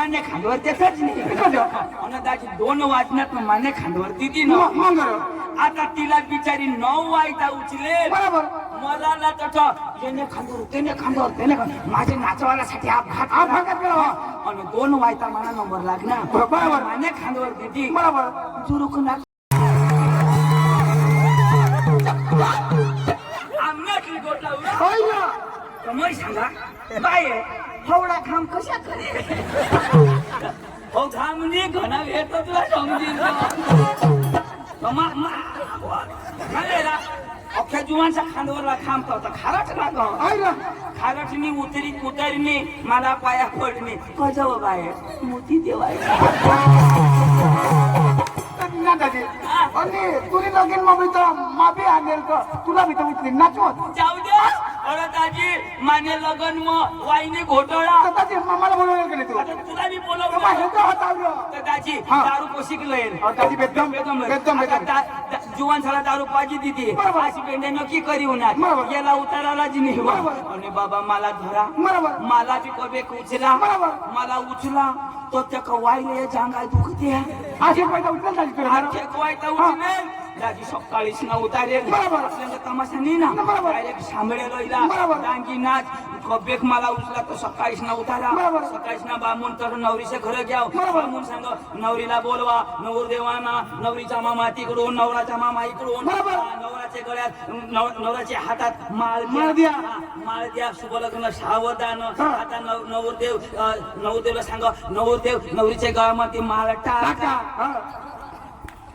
मान्य खांद्यावर त्याचाच नाही. दोन वाजण्यात मान्य खांद्यावर दिदी ना. मग. आता तिला बिचारी नऊ वायता उचले बरोबर. मला ना तसं त्याने खांद्यावर त्याने खांद्यावर त्याने खांद्यावर. माझ्या नाचवाल्यासाठी अपघात अपघात केला. आणि. दोन वायता मला नंबर लागला. बरोबर. मान्य खांद्यावर दिदी बरोबर. जुरुक नाच आमनातली गोट लावला. होय ना. सांगा काय आहे? हवडा घाम कशा करे हो घाम म्हणजे घणा घेतो तुला समजीन अख्ख्या जुवांचा खांद्यावरला खांबता होता? खाराट ना गं. होय ना? खारटनी उतरी उतरणी मला पाया पडणे कजव बाय मोती देवाय ना दादी. आणि तुरी लगीन मग तर माफी आणेल का? तुला बी तर उचली नाचवत. जाऊ दे. अरे दाजी माने लगन मग वाईने घोटाळा. मला बोलवलं का नाही तू? आता तुला तर बोलवलं. तर दाजी. दारू पोशिक बेदम बेदम बेदम जुवान झाला दारू पाजी दिदी. अशी पेंडे नक्की करी होणार. गेला उताराला जी नाही. आणि बाबा मला धरा. मला बी कबे उचला. मला उचला तो त्या कवायले जांगा दुखते. असे पैसा उचल दादी तुला? उचलेल. दाजी सकाळीच ना उतारेल बरोबर. आपल्याला तमाशा नाही ना बरोबर. डायरेक्ट सांभळे लोईला बरोबर. डांगी नाच कबेक मला उचला तो सकाळीच ना उतारा बरोबर. सकाळीच ना बामून तर नवरीचे घर घ्या बरोबर. बामून सांग नवरीला बोलवा नवरदेवाना नवरीचा मामा तिकडून नवराचा मामा इकडून नवराच्या गळ्यात नव- नवराच्या हातात माळ माळ द्या. माळ द्या शुभ लग्न सावधान. आता नव- नवरदेव नवरदेवला सांग नवरदेव नवरीच्या गळ्यामध्ये माळ टाका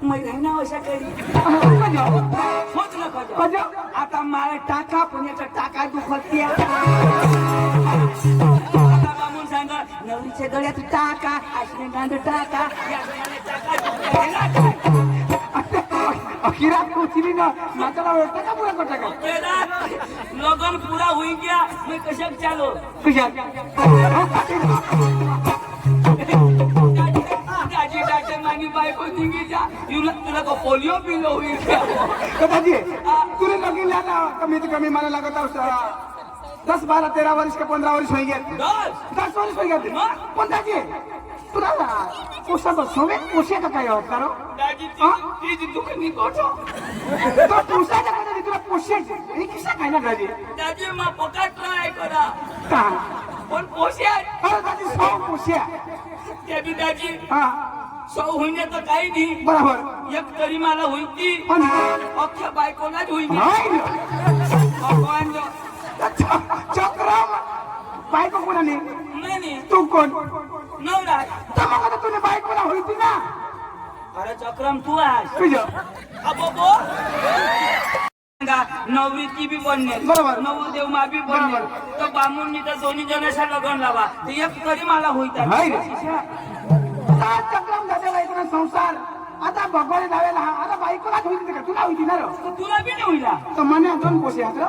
महिना अशा करी. आता माळ टाका पण याचा टाका दुखत बाबून सांग नवरीच्या गळ्यात टाका अश्विनी गांध टाका. अखिरात उचली ना का पुरा का लगन पूरा हुई गया मैं कशक चालो? दाजी मानी बायको दिंगी जा तुला तुला का पोलिओ पिलो हुई क्या दादी तुला लगीन लाना कमीत कमी मला लागत आहे दस बारा तेरा वर्ष का पंधरा वर्ष गए दस? वर्ष होई गए पण दादी तुला पोसा बसवे पोसे का काय होत करो दाजी हा? तीज दुख नहीं कोठो तो पोसा का दादी तुला पोसे हे किसा काय ना दादी दाजी मा पका ट्राय करा. का? पण पोसे अरे दादी सौ पोसे त्या बी दाजी हा. सौ होईने तर काही नाही. बरोबर. एक तरी मला होईती. पण अख्ख्या बायकोलाच नाही. भगवान जो चक्रम. बायको कोणाने? नाही नाही, तू कोण? नवरा तर मग आता तुने बायकोला होती ना? अरे चक्रम तू आहेस तुझं अबो बो सांगा, नवरीची बी बनणे बरोबर. नवरदेव मा बी बनणे बरोबर. तर बामूंनी तर दोन्ही जणांचा लग्न लावा. ते एक तरी मला होईत. आहे. नाही रे. आता चक्रम झालेला आहे संसार. आता भगवान धावेला हा. आता बायकोलाच होती का तुला होती ना तुला बी नाही होईला तर मने दोन पोसे आहेत.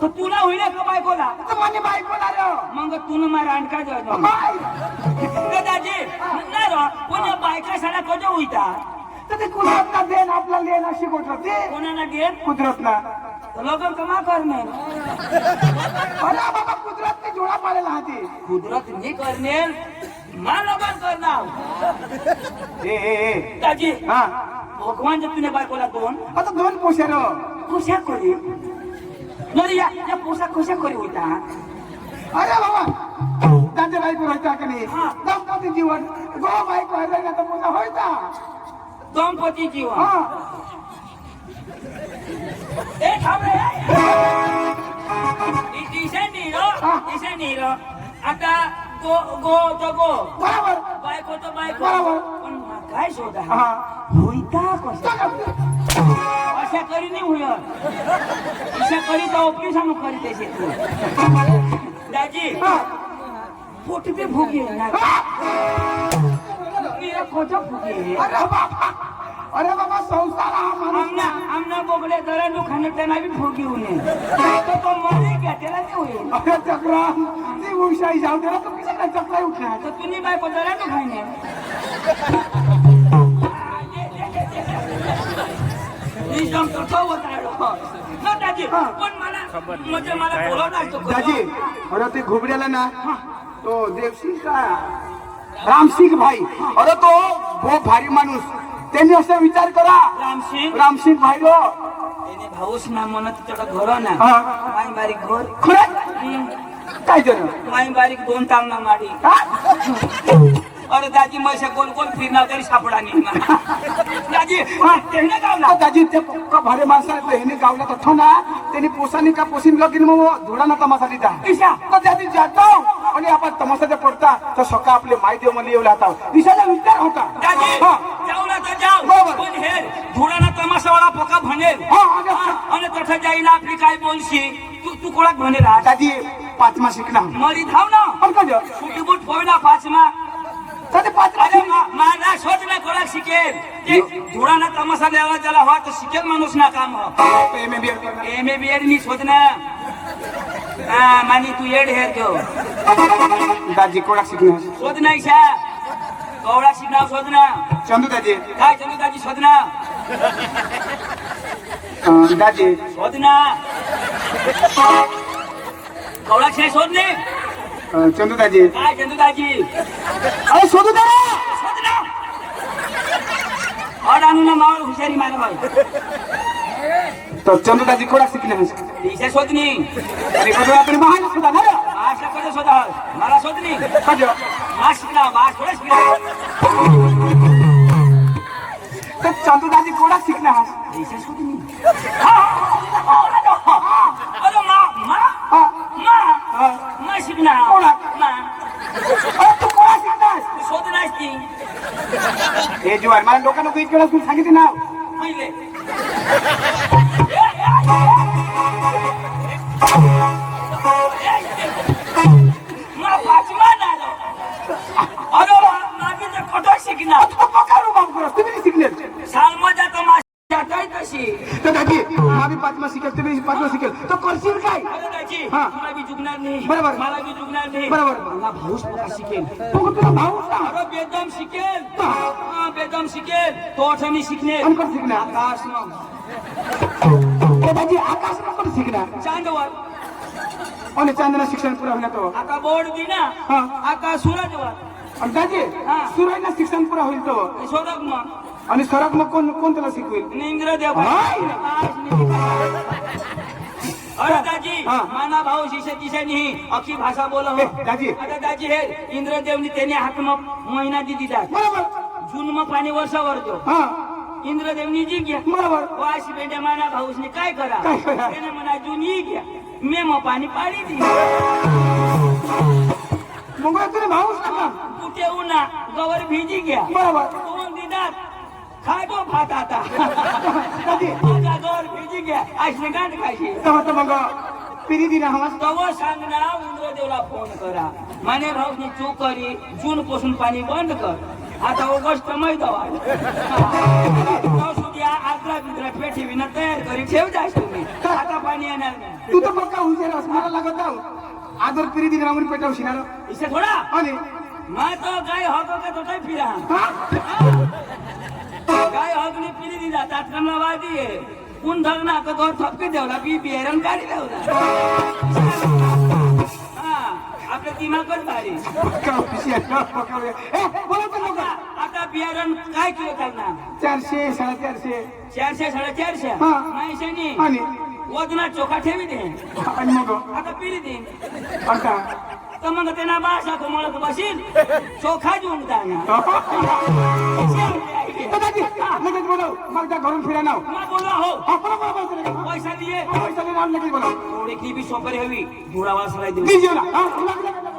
तर तुला होईला का बायकोला? तर मने बायकोला रे. मग तुला मा रांडका जातो बाय. दादाजी नाही रो. कोण्या बायका साडा कधी होईता तर ते कुदरत देण आपला लेण अशी गोठत ते कोणाला घेत कुदरत ना लग्न कमा करणे अरे बाबा कुदरत ते जोडा पाडेला हा ते. कुदरत नाही करणे मा लग्न करणार ए ए ए दाजी हा भगवान जर तुने बायकोला दोन आता दोन पोसे रे कशा करी नरी या या पोशाख कशा करी होता अरे बाबा त्यांच्या बायको व्हायचा का नाही हा. दंपती जीवन गो बायको आहे ना तर पोसा व्हायचा दंपती जीवन हा ए थांब रे इ- दिशा नीरो हा. दिशा नीरो आता गो गो तो गो बरोबर. बायको तो बायको. बरोबर. पण मा काय शोधा? हा. होईता कशा अशा करी नाही होय अशा करी तर सांगू करी त्याचे तू दाजी हा. पोट पे फुगे ना? मेरा खोटं फुगे अरे बाबा अरे बाबा संसार हा माणूस आमना आमना बोगले जरा दुखाने त्यांना बी फुगी होणे तो तो मरे क्या त्याला नाही होईल. अरे चक्रा ती उशाई जाऊ दे ना तू कशाला चक्रा उठला? तर तुम्ही बायको जरा दुखायने. मी सांगतो तो होता न दाजी पण मला म्हणजे मला बोलवणार तो दाजी अरे ते घुबड्याला ना तो देवशी का? रामसिंग भाई. अरे तो बहुत भारी माणूस. त्यांनी असा विचार करा. रामसिंग? रामसिंग भाई रो त्याने भाऊस ना म्हणत तेवढं घर ना. हा. माई बारीक घर खरं हम्म. काय जण? माई बारीक दोन टांगना माडी. अरे दाजी मैसे कोण कोण फिरणार तरी सापडा नाही मला. दाजी त्याने गावला. दाजी ते पक्का भारी माणसं आहेत. ह्याने गावला तर ना. त्यांनी पोसानी का पोसीन लगीन मग? धुळाना तमासा दिता. ईशा. तर त्याची जातो. आणि आपण तमाशाच्या पडता. तर सकाळ आपले माहिती मध्ये येऊ आता. दिशाला विचार होता. दाजी हा. जाऊ ना तर जाऊ बरोबर. पण हे धुळाना तमाशावाला पक्का म्हणेल हा, आणि- हा, आणि तसं जाईना आपली काय बोलशी तू तू कोणाक म्हणेल आज? दादी पाचमा शिकणार मरी धाव ना। पण कधी सुटी बूट फोडला पाचमा कधी पाचमा अरे मा- माझा शोध ना कोणाक शिकेल ते धुळाना तमाशा द्यावा त्याला हो। तर शिकेल माणूस ना। काम हो एम ए बी एड करणार. एम ए बी एड मी शोध ना हा मानी तू येड हेर घेऊ दाजी कोणा शिकणार शोध नाही शा कवडा शिकणार शोध ना चंदू दाजी काय चंदू दाजी शोध ना अं, दाजी शोध ना कवडा शे शोध ने अं, चंदू दाजी काय चंदू दाजी अरे शोधू दे शोध ना और आणू ना मावळ हुशारी मारा भाऊ तर चंदू दाजी कोणा शिकणार दिशा शोधनी अरे कधी आपण महान सुद्धा ना माशा कडे शोधा मला शोधनी कधी मास शिकला मास थोडं शिकला तर चंदू दाजी मला नाही बरोबर. मला भाऊच पका शिकेल. तू तुला भाऊ अरे बेदम शिकेल. हा, बेदम शिकेल. तो अठनी शिकणे आणि कोण शिकणार. आकाश मग हे दादी आकाश पण शिकणार. चांदवर. आणि चांदना शिक्षण पुरा होणार तो? आता बोर्ड बी ना? हा. आकाश सूरजवर. आणि दादी हा. सुरायला शिक्षण पुरा होईल तो? शोधक मग आणि सराक मग कोण कोण त्याला शिकवेल इंद्रदेव हाय. अरे दाजी हा. माना भाऊ शिष्य तिशानी अखी भाषा बोल हो. दाजी. आता दाजी हे इंद्रदेवनी त्याने हात मग महिना दात बरोबर. जून मग पाणी वर्षावर हा. इंद्रदेवनी जी घ्या बरोबर. वाशी बेंड्या माना भाऊसने काय करा? काय करा? त्याने म्हणा जून ही घ्या मे मग पाणी पाडी दी. मग तुला भाऊ ना कुठे उन्हा? गवर भिजी घ्या बरोबर. खातो भात आता. दादी माझा गवर भिजी घ्या अशी गाठ खायची तेव्हा तर मग पिरी दिना हवा तव सांगना इंद्रदेवला फोन करा. माने भाऊनी चूक करी जून पासून पाणी बंद कर. आता ऑगस्ट मै दवा आद्रा बिद्रा पेठी विना तयार करी. ठेव जाय तुम्ही. आता पाणी येणार तू तर पक्का हुशार असं मला लागत आदर पिरी दिना म्हणून पेटावशी ना इसे थोडा. आणि? मैं तो गाय हको के तो फिरा. गाय हकनी पिली दिला? तात्काळ वादी आहे. कोण धगना तो दोन थपके देवला बी बिहेरन काढी देवला दिमागच भारी. आता बियारण काय किलो करणार? चारशे साडेचारशे. चारशे साडेचारशे? हा. माहिती आणि? वजना चोखा ठेवी दे. आणि मग? आता पिली दे. आता? तर मग त्यांना भाषा तो म्हणत बसील चोखा देऊन जाणार. ए, दादी, लगेच बोलव मग त्या घरून फिरा नाव मग बोलवा हो हा, बरोबर, बरोबर, बरोबर. पैसा दिये पैसा दे नाव लगेच बोलव थोडी की बी सोपरी हवी धुरावा सराय देऊ दीजिए ना. हा, लग, लग, लग,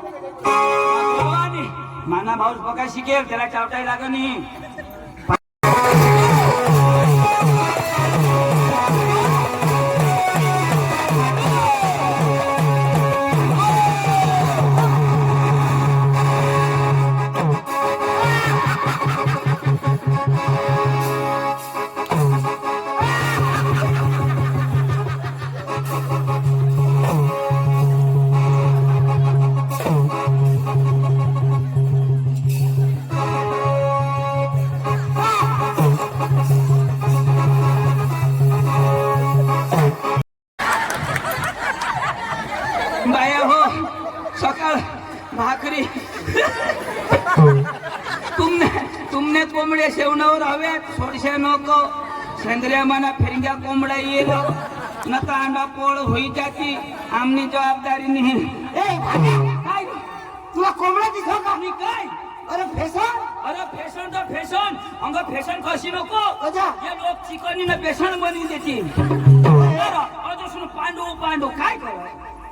चावटाय लागणी तुमने तुमने कोंबड्या शेवणावर हव्यात सोडशे नको. सेंद्रिय मना फिरग्या कोंबड्या येईल नका अंडा पोळ होई जाती आमनी जबाबदारी नाही. ए भाग्या, काय? तुला कोंबडा दिसला का? मी काय? अरे फेसन? अरे फॅशन तर फॅशन अंग फॅशन कशी नको? हे लोक चिकनी बेसन बनवून देतील. बरं, अजून पांडू पांडू. काय कराय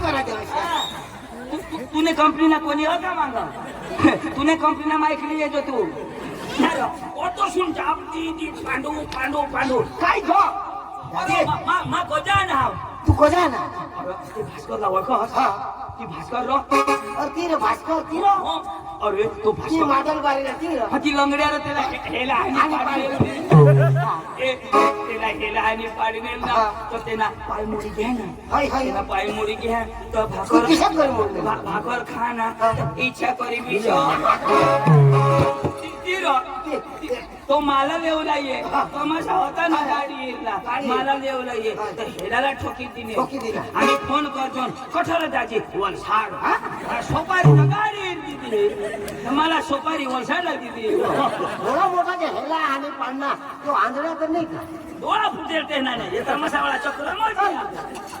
खाला बनतो आम्ही अच्छा बोलू तुम्हाला खाना नाही करा देवायचं तू- तू- तूने कंपनीना कोणी हो का मांग तूने कंपनीना माहिती येतो तू ऑटो सुन जाप दी दी पांडू पांडू पांडू काय गो अरे मा- मा मा गोजा ना तू कोजा ना अरे ते भास्करला ओळखस हा ती भास्कर रो अरे ती भास्कर ती रो हो. अरे तो ती भास्कर मादल बारीला ती रो हा ती लंगड्याला त्याला हे- हेला आणि आणि पाडी पाडी. ए, त्याला हेला आणि पाडी नेल ना हा. तर त्याला पायमुडी घ्या ना हाय हाय त्याला पायमुडी घ्या तर तू भाकर किशात कर बोलतो भा- भाकर खा ना इच्छा करी बिश तो मला लेवला ये तमाशा होता ना गाडी येईल. मला लेवला ये तर हेडाला ठोकी दिली. आणि फोन करतो कठोर त्याची वलसाड सोपारी गाडी दिली मला सोपारी वलसाडला दिली एवढा मोठा हेला आणि पांडा तो आंधळा तर नाही का? डोळा फुटेल ते नाही हे तमाशावाला चक्र मोठी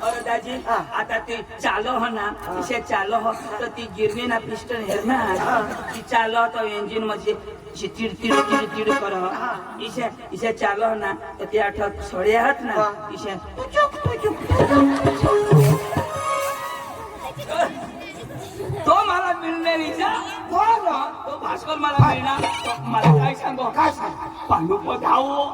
अरे दाजी हा. आता ती चालो हो ना इसे चालो हो तर ती गिरणी ना पिस्टन हे ना ती चालो तो इंजिनमध्ये इसे तिड तिड तिड तिड कर इसे इसे चालो हो ना तर ते आठवत सोडे आहात ना हा. इसे तुचुक, तुचुक. तो मला मिळणार इचा कोण तो भास्कर मला मिळणार तो मला काय सांगो काय सांग पांडू पधावो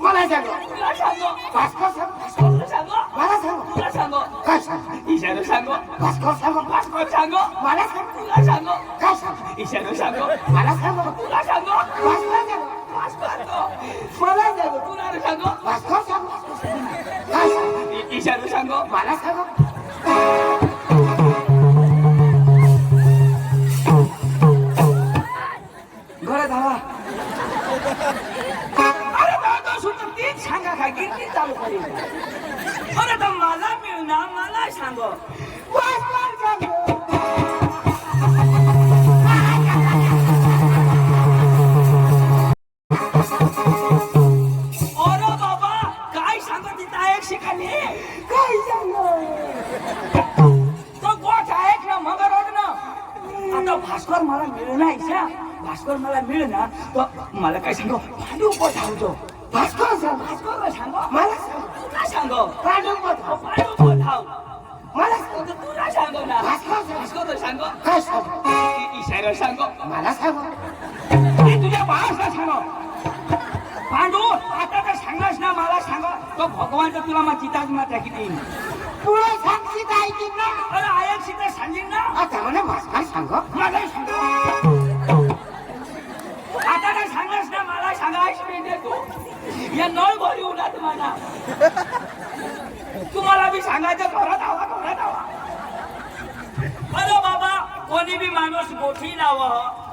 मला सांग. तुला सांगो भास्कर सांग. भास्कर सांगो मला सांग. तुला सांगो काय सांग? ईशानं सांगो भास्कर सांग. भास्कर सांगो मला सांग. तुला सांगो काय सांग? ईशानं सांगो मला सांग. तुला सांगो भास्कर सांग. भास्कर मला सांग. तुला सांगो भास्कर सांग. काय सांग? ई- ईशानं सांगो. मला सांग. रोड ना आता भास्कर मला मिळणार इच्छा भास्कर मला मिळणार तर मला काय सांगो पांडू उभं धावतो भास्कर सांग भास्कर सांगो मला सांग. तुला सांगो? पांडू पद पांडू उभं धाव मला सांग तुला सांगो ना? भास्कर सांग भास्कर सांगो काय सांग इशारा सांगो मला सांग मी तुझ्या बाळाला सांगो पांडू आता तर सांगास ना मला सांगो तो भगवान तर तुला मग चिताच त्या किती पुढे सांगशील काय की ना अरे आयक सीता सांगीन ना? आता मला भास्कर सांग? मला सांगा आता काय सांगास ना मला सांगायच म्हणजे तू? या नळ भरी उडा तुम्हाला तुम्हाला मी सांगायचं घरात आवा घरात आवा अरे बाबा कोणी बी माणूस गोठी लाव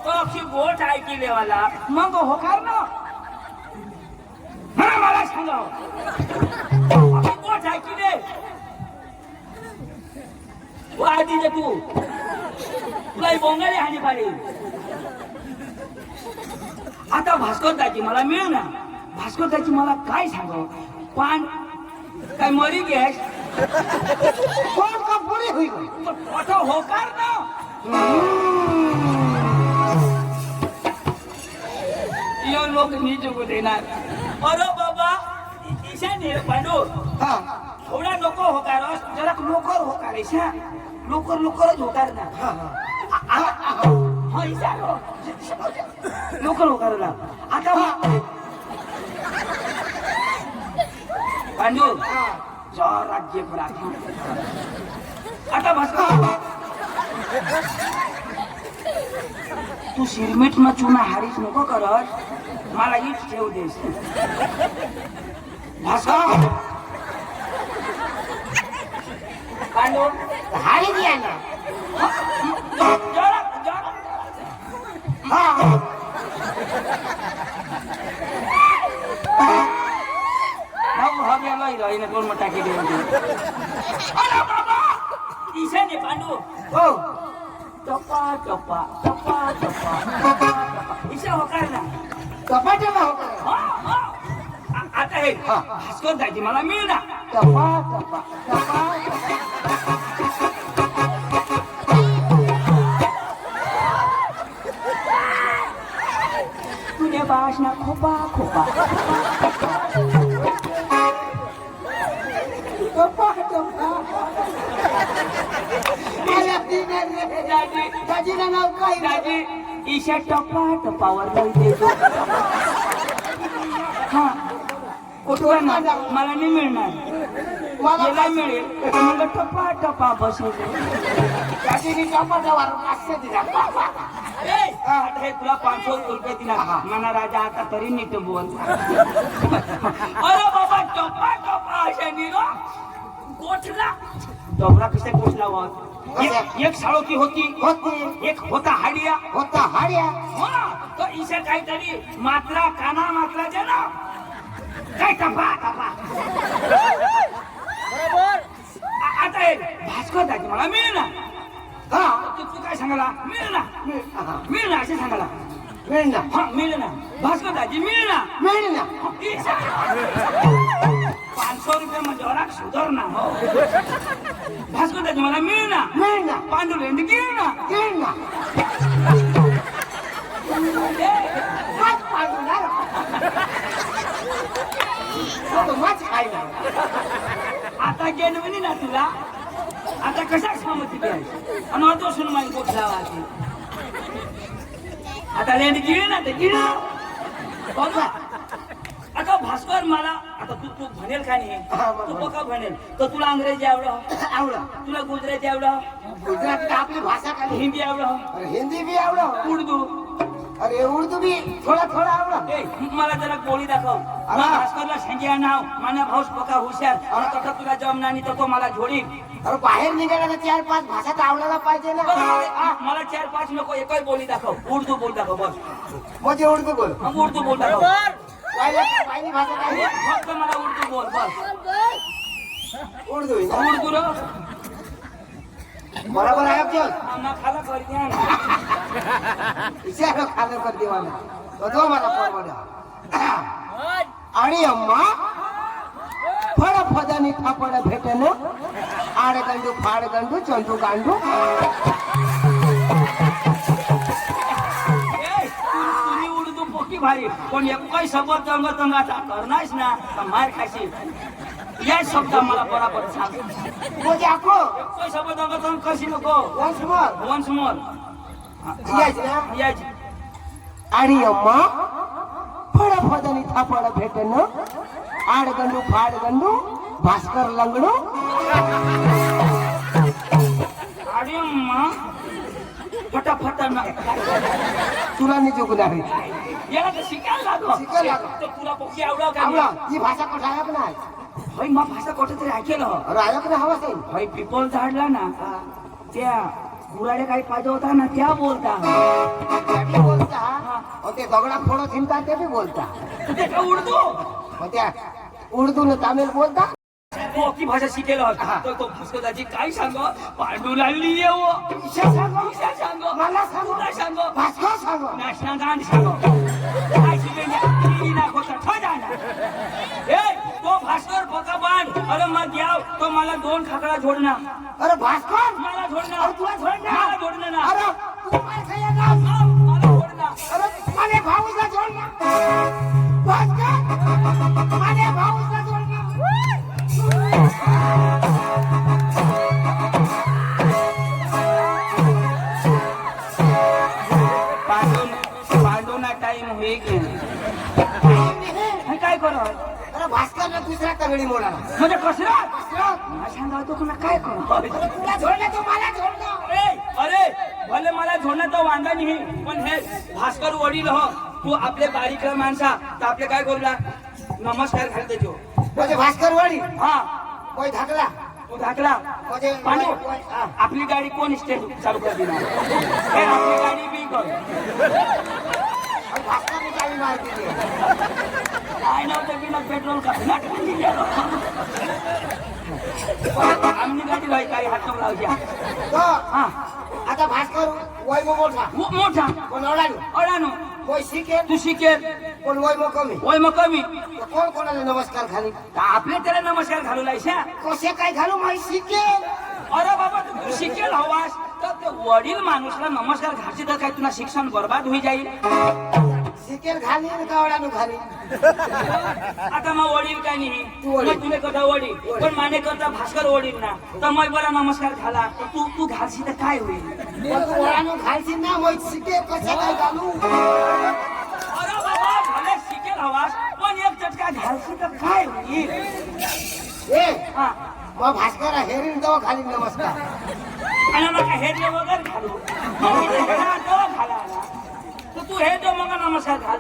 तो अक्षी गोठ ऐकी लेवाला मग होकार ना? म्हणा मला सांगा. अक्षी गोठ ऐकी दे तू आधी जे तू. तुला ही बोंगाली हानी पाडी आता भास्कर दाची मला मिळ ना. भास्कर दाची मला काय सांगाव? पान काय मरी गॅस? कोण का पुढे होईल? आता होकार ना. यो लोक निजू देणार. अरे बाबा ईशाने पांडू. हा. थोडा नको होकार जरा लवकर होकार ईशा लवकर लवकरच होकार ना. हा हा. हा ईशा लवकर होकार आता पांडू राज्य आता भास्कर तू सिरमीट न चुना हारीच नको करत. मला हीच ठेव देस. भास्कर. पांडू हारी द्या हिने दोन मग टाकी ईशाने पांडू. हो. टप्पा टप्पा टप्पा टप्पा ईशा होकार ना कपाटे हो हा, हा. आ- आता हे भास्कर दाजी मला मिळ ना. टपा टपा टपा तुझे खोपा खोपा दाजीला नाव काय दाजी ईशा टप्पा टप्पावर हा. कुठं ना मला नाही मिळणार. मला मिळेल. मग टप्पा टप्पा बसायचं दाजीने दिला. हे तुला पाचशे रुपये दिला. म्हणा राजा आता तरी नीट बोल. अरे बाबा टप्पा टप्पा अशा निरो गोठला डोबरा कसे गोठला होत एक- एक साळोकी होती. होती. एक होता हाडिया. होता हाड्या. हो ना तो इशे काहीतरी मात्रा काना मात्रा जे ना काय टपा टपा आ- आता हे भास्कर दाजी मला मिळ ना? हा. तू तू काय सांगाला मिळ ना? हा. मिळ ना असे सांगाला मिळ ना. हा मिळ ना. भास्कर दाजी मिळ ना? मिळ ना. पाचशे रुपये म्हणजे ओळख सुधार ना हो. भास्कर दाजी मला मिळ ना? मिळ ना. पांडू लेंड गिळ ना? मिळ ना. माच पाडू ना तो माच खायला आता गेलवली ना तुला? आता कशा सहमती द्यायची आणि अदोषण माई कुठला वाटे आता लेंड गिळ ना ते गिळ आता भास्कर मला आता तू तू म्हणेल का नाही? हा, बरोबर. तू बघा म्हणेल. तर तुला अंग्रेजी आवडं? आवडं. तुला गुजराती आवडं? गुजराती आपली भाषा काय? हिंदी आवडं? अरे हिंदी बी आवडं. उर्दू. अरे उर्दू बी थोडा थोडा आवडं. ए, मला जरा गोळी दाखव. मला भास्करला सांगितलं नाव मान्या भाऊस बघा हुशार. आणि तसं तुला जमना नाही तर तो मला जोडी. अरे बाहेर निघायला तर चार पाच भाषा तर आवडायला पाहिजे ना. मला चार पाच नको एकही बोली दाखव. उर्दू बोल दाखव बस. म्हणजे उर्दू बोल. मग उर्दू बोल दाखव. पहिल्या पहिली भाषा काय आहे? फक्त मला उर्दू बोल बस उर्दू आहे ना? उर्दू रो बरोबर आहे अफजल आम्हा खाला कर द्या ना. विचार खालं कर देवाना तो दो मला परवडा आणि अम्मा फळ फदानी थापड भेटन आडगंडू फाडगंडू भारी। पण एकही शब्द तंग तंगाचा करणारच ना तर मार खाशी या शब्द मला बरोबर सांग. म्हणजे ako एकही शब्द तंग तंग कशी नको. Once more. Once more ma'am. याच आणि अम्मा फळ फदानी थापड भेटन. आडगंडू फाडगंडू भास्कर लंगडू. फटाफट तुला नाही जोगून आहे. याला तर शिकायला लागो. शिकायला लागो. तर तुला पोकी आवडा का आवडा ही भाषा कुठं आहे पण आहे भाई मग भाषा कुठे तरी ऐकलं ना हवा असेल. भाई पिपल झाडला ना त्या गुराडे काही पाहिजे होता ना त्या बोलता. ते बी बोलता अहो, ते दगडा फोडत हिंडतात ते बी बोलता. का उर्दू मग त्या उर्दू न तामिळ बोलता? पोकी भाषा शिकेल तर तो भास्करदाजी काय सांग? पांडूला लिहिव ईशा सांगो ईशा सांग. मला सांगो. तुला सांग. भास्कर सांगो. नाशना गांड सांग. काय शिकेल ना ठोजा ना ए तो भास्कर पका बांध अरे मग याव तो मला दोन खाकडा जोडणार. अरे भास्कर? मला अरे तुला जोडणार? मला ना अरे तू ना. भले मला झोडणं तर वांदा नाही पण हे भास्कर वडील हो तू आपले बारीक माणसा तर आपले काय करूला नमस्कार घाल देतो. म्हणजे भास्कर वाडी हा. कोई धाकला तू धाकला हा. आपली गाडी कोण स्टेट चालू कर हे आपली गाडी बी कर. भास्कर चावी ती. काय नव्हतं पेट्रोल का? आमनी गाडी काही हात तो हा. आता भास्कर वय मो मोठा. मो- मोठा. कोण अडाणी अडानो कोई शिके तू शिकेल. कोण वय मो कमी? होय मग कमी. तर कोण कोणाला नमस्कार खाली तर आपले त्याला नमस्कार घालू लायशा. कसे काय घालू? माहिती शिके अरे बाबा तू शिकेल हवास. तर ते वडील माणूसला नमस्कार घालचे तर काय तुला शिक्षण बर्बाद होई जाईल? शिकेल घाली आणि गावडानं घाली आता मग वडील काय नाही? तू वडील. मग तुले करता वडील. पण माने करता भास्कर वडील ना. तर मग बरा नमस्कार तर तू तू घालशी तर काय होईल? पण पोरानं घालशील ना मग शिके कसे काय घालू? अरे बाबा भले शिकेल हवास पण एक चटका घालशी तर काय होईल? ए हा. मग भास्कर हेरीन जाऊ खाली नमस्कार. आणि मग हे जे वगैरे घालू? मग घाला, तो घाला तर तू हे जो मग नमस्कार घालू